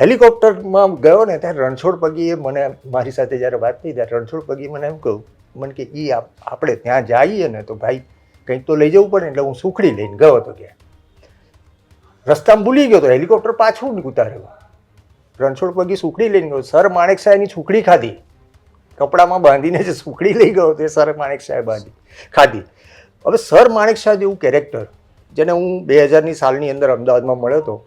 હેલિકોપ્ટરમાં ગયો ને ત્યારે રણછોડ પગીએ મને મારી સાથે જ્યારે વાત થઈ ત્યારે રણછોડ પગી મને એમ કહ્યું, મને કે એ આપણે ત્યાં જઈએ ને તો ભાઈ કંઈક તો લઈ જવું પડે એટલે હું સુખડી લઈને ગયો હતો ત્યાં. રસ્તામાં ભૂલી ગયો તો હેલિકોપ્ટર પાછું ઉતાર્યું. રણછોડ પગી સુખડી લઈને ગયો. સર માણેક સાહેબની સુખડી ખાધી. કપડામાં બાંધીને જે સુખડી લઈ ગયો તે સર માણેક સાહેબ બાંધી, ખાધી. હવે સર માણેક શાહ જેવું કેરેક્ટર જેને હું બે હજારની સાલની અંદર અમદાવાદમાં મળ્યો હતો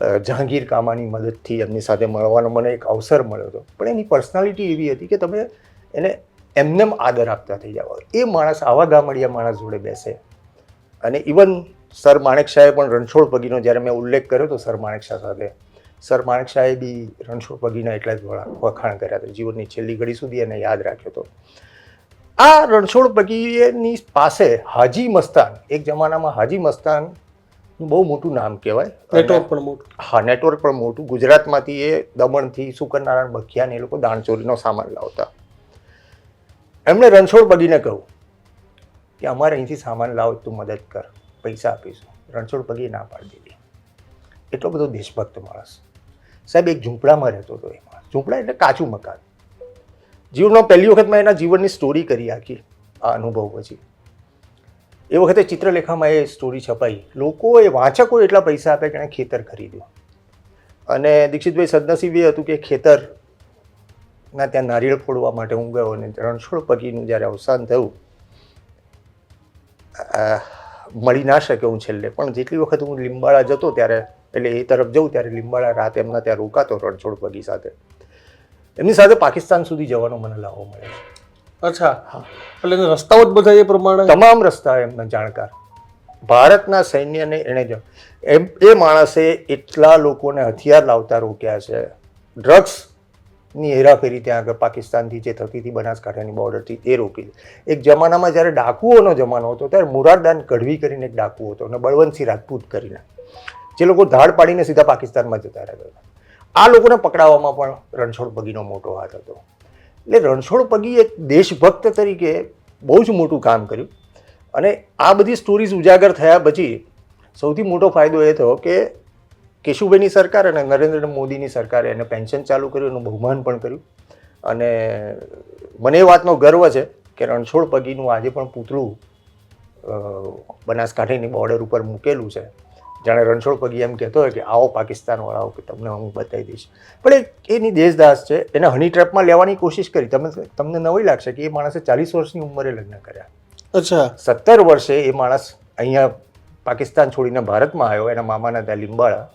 જહાંગીર કામાની મદદથી એમની સાથે મળવાનો મને એક અવસર મળ્યો હતો. પણ એની પર્સનાલિટી એવી હતી કે તમે એને એમનેમ આદર આપતા થઈ જાઓ. એ માણસ આવા ગામડિયા માણસ જોડે બેસે. અને ઇવન સર માણેક શાહે પણ રણછોડ પગીનો જ્યારે મેં ઉલ્લેખ કર્યો હતો સર માણેક શાહ સાથે, સર માણેક શાહે બી રણછોડ પગીના એટલા જ વખાણ કર્યા હતા. જીવનની છેલ્લી ઘડી સુધી એને યાદ રાખ્યો હતો. આ રણછોડ પગીની પાસે હાજી મસ્તાન, એક જમાનામાં હાજી મસ્તાન બહુ મોટું નામ કહેવાય. નેટવર્ક પણ મોટું. હા નેટવર્ક પણ મોટું. ગુજરાતમાંથી એ દમણથી સુકરનારાયણ બખિયાને એ લોકો દાણચોરીનો સામાન લાવતા. એમણે રણછોડ બગીને કહ્યું કે અમારે અહીંથી સામાન લાવો તું મદદ કર. પૈસા આપીશું. રણછોડ બગીએ ના પાડી દીધી. એટલો બધો દેશભક્ત માણસ. સાહેબ એક ઝૂંપડામાં રહેતો હતો એ માણસ. ઝૂંપડા એટલે કાચું મકાન. જીવનો પહેલી વખત મેં એના જીવનની સ્ટોરી કરી આખી આ અનુભવ પછી. એ વખતે ચિત્રલેખામાં એ સ્ટોરી છપાઈ. લોકોએ વાંચકો એટલા પૈસા આપ્યા કે એણે ખેતર ખરીદ્યું. અને દીક્ષિતભાઈ સદનસીબ એ હતું કે ખેતર ના ત્યાં નારિયેળ ફોડવા માટે હું ગયો અને રણછોડ પગીનું જ્યારે અવસાન થયું મળી ના શક્યો હું છેલ્લે. પણ જેટલી વખત હું લીંબાળા જતો ત્યારે, એટલે એ તરફ જઉં ત્યારે લીંબાળા રાત એમના ત્યાં રોકાતો રણછોડ પગી સાથે. એમની સાથે પાકિસ્તાન સુધી જવાનો મને લાવો મળે છે. અચ્છા. એટલે રસ્તાઓ જ બધા એ પ્રમાણે? તમામ રસ્તા એમને જાણકાર. ભારતના સૈન્યને એણે જ એમ એ માણસે એટલા લોકોને હથિયાર લાવતા રોક્યા છે. ડ્રગ્સની હેરાફેરી ત્યાં આગળ પાકિસ્તાનથી જે થતી હતી બનાસકાંઠાની બોર્ડરથી એ રોકી એક જમાનામાં જ્યારે ડાકુઓનો જમાનો હતો ત્યારે મુરારદાન કઢવી કરીને એક ડાકુ હતો અને બળવંતસિંહ રાજપૂત કરીને. જે લોકો ધાડ પાડીને સીધા પાકિસ્તાનમાં જતા રહ્યા આ લોકોને પકડાવવામાં પણ રણછોડ ભગીનો મોટો હાથ હતો. એટલે રણછોડ પગી એક દેશભક્ત તરીકે બહુ જ મોટું કામ કર્યું. અને આ બધી સ્ટોરીઝ ઉજાગર થયા પછી સૌથી મોટો ફાયદો એ થયો કે કેશુભાઈની સરકાર અને નરેન્દ્ર મોદીની સરકારે એને પેન્શન ચાલુ કર્યું, એનું બહુમાન પણ કર્યું. અને મને એ વાતનો ગર્વ છે કે રણછોડ પગીનું આજે પણ પૂતળું બનાસકાંઠાની બોર્ડર ઉપર મૂકેલું છે. જાણે રણછોડ પગી એમ કહેતો હોય કે આવો પાકિસ્તાનવાળાઓ કે તમને હું બતાવી દઈશ. પણ એક એની દેશદાસ છે એને હની ટ્રેપમાં લેવાની કોશિશ કરી. તમે તમને નવાઈ લાગશે કે એ માણસે ચાલીસ વર્ષની ઉંમરે લગ્ન કર્યા. અચ્છા. સત્તર વર્ષે એ માણસ અહીંયા પાકિસ્તાન છોડીને ભારતમાં આવ્યો એના મામાના ત્યાં લીંબાળા.